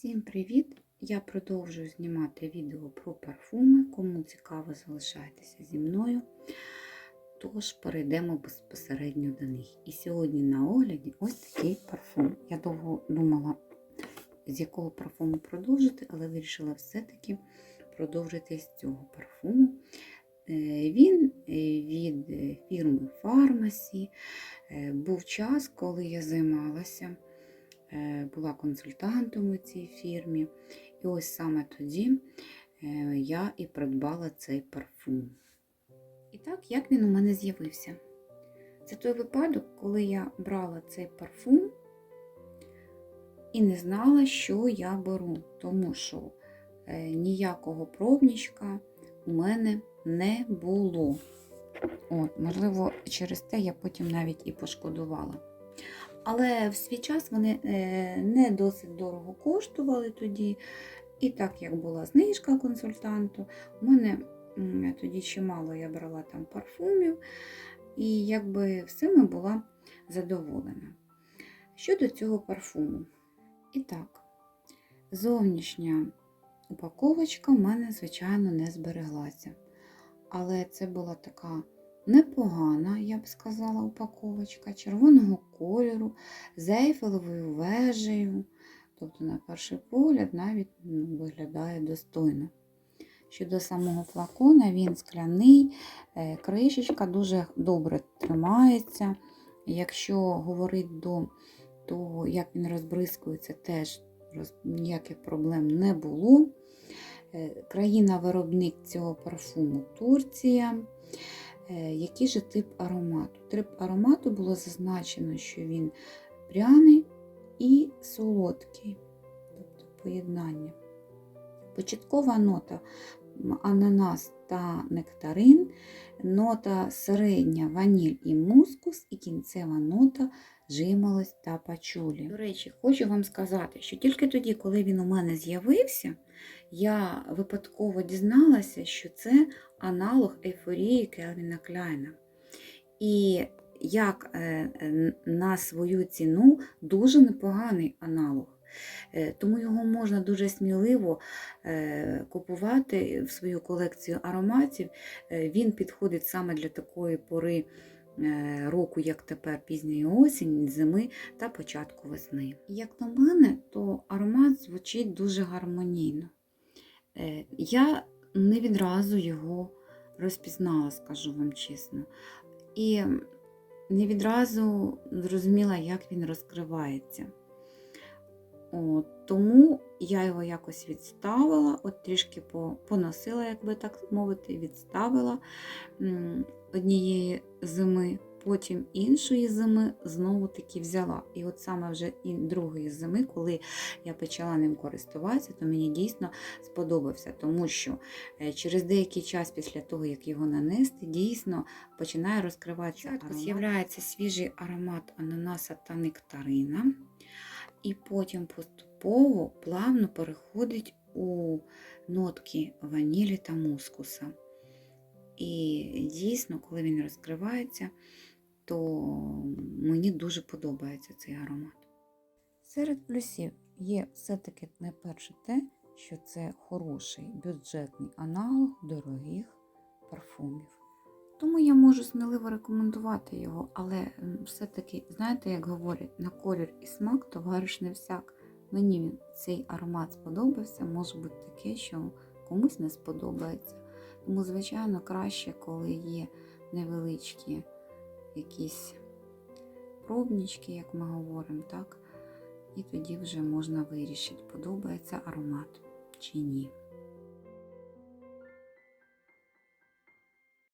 Всім привіт! Я продовжую знімати відео про парфуми. Кому цікаво, залишайтеся зі мною. Тож перейдемо безпосередньо до них. І сьогодні на огляді ось такий парфум. Я довго думала, з якого парфуму продовжити, але вирішила все-таки продовжити з цього парфуму. Е, Він е, від фірми Pharmacy. Е, Був час, коли я займалася е, була консультантом у цій фірмі. І ось саме тоді е, я і придбала цей парфум. І так, як він у мене з'явився? Це той випадок, коли я брала цей парфум і не знала, що я беру, тому що е, ніякого пробничка у мене не було. От, можливо, через те я потім навіть і пошкодувала. Але в свій час вони е, не досить дорого коштували тоді. І так як була знижка консультанту, у мене тоді чимало я брала там парфумів, і якби всіми була задоволена. Щодо цього парфуму. І так, зовнішня упаковочка в мене, звичайно, не збереглася. Але це була така непогана, я б сказала, упаковочка червоного кольору з ейфелевою вежею. Тобто, на перший погляд, навіть ну, виглядає достойно. Щодо самого флакона, він скляний, е, кришечка дуже добре тримається. Якщо говорити до того, як він розбризкується, теж ніяких проблем не було. Е, Країна-виробник цього парфуму Турція. Е, Який же тип аромату? Тип аромату було зазначено, що він пряний і солодкий, тобто поєднання. Початкова нота ананас та нектарин, нота середня ваніль і мускус, і кінцева нота жимолость та пачулі. До речі, хочу вам сказати, що тільки тоді, коли він у мене з'явився, я випадково дізналася, що це аналог ейфорії Келвіна Кляйна. І як е, е, на свою ціну дуже непоганий аналог. Е, Тому його можна дуже сміливо купувати в свою колекцію ароматів. Він підходить саме для такої пори року, як тепер пізньої осінь, зими та початку весни. Як на мене, то аромат звучить дуже гармонійно. Е, Я не відразу його розпізнала, скажу вам чесно. І не відразу зрозуміла, як він розкривається. От, тому я його якось відставила, от трішки поносила, як би так мовити, відставила однієї зими, потім іншої зими знову таки взяла. І от саме вже і другої зими, коли я почала ним користуватися, то мені дійсно сподобався, тому що е, через деякий час після того, як його нанести, дійсно починає розкриватися. Спочатку З'являється свіжий аромат ананаса та нектарина, і потім поступово плавно переходить у нотки ванілі та мускуса. І дійсно, коли він розкривається, то мені дуже подобається цей аромат. Серед плюсів є все-таки найперше те, що це хороший бюджетний аналог дорогих парфумів. Тому я можу сміливо рекомендувати його, але все-таки, знаєте, як говорять, на колір і смак товариш не всяк. Мені цей аромат сподобався, може бути таке, що комусь не сподобається. Тому, звичайно, краще, коли є невеличкі якісь пробнички, як ми говоримо, так? І тоді вже можна вирішити, подобається аромат чи ні.